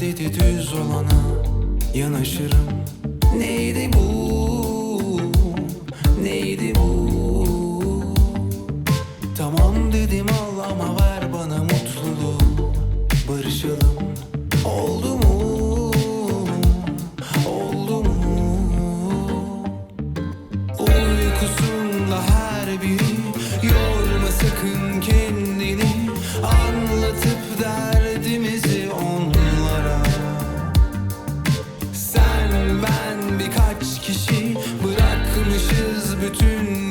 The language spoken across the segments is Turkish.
dedi düz olana yanaşırım. Neydi bu, neydi bu? Bütün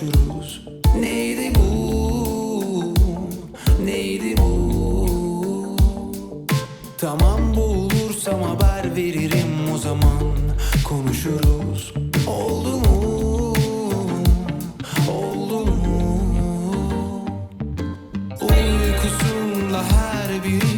konuşuruz Neydi bu? Neydi bu? Tamam bulursam haber veririm o zaman Konuşuruz Oldu mu? Oldu mu? Uykusunda her biri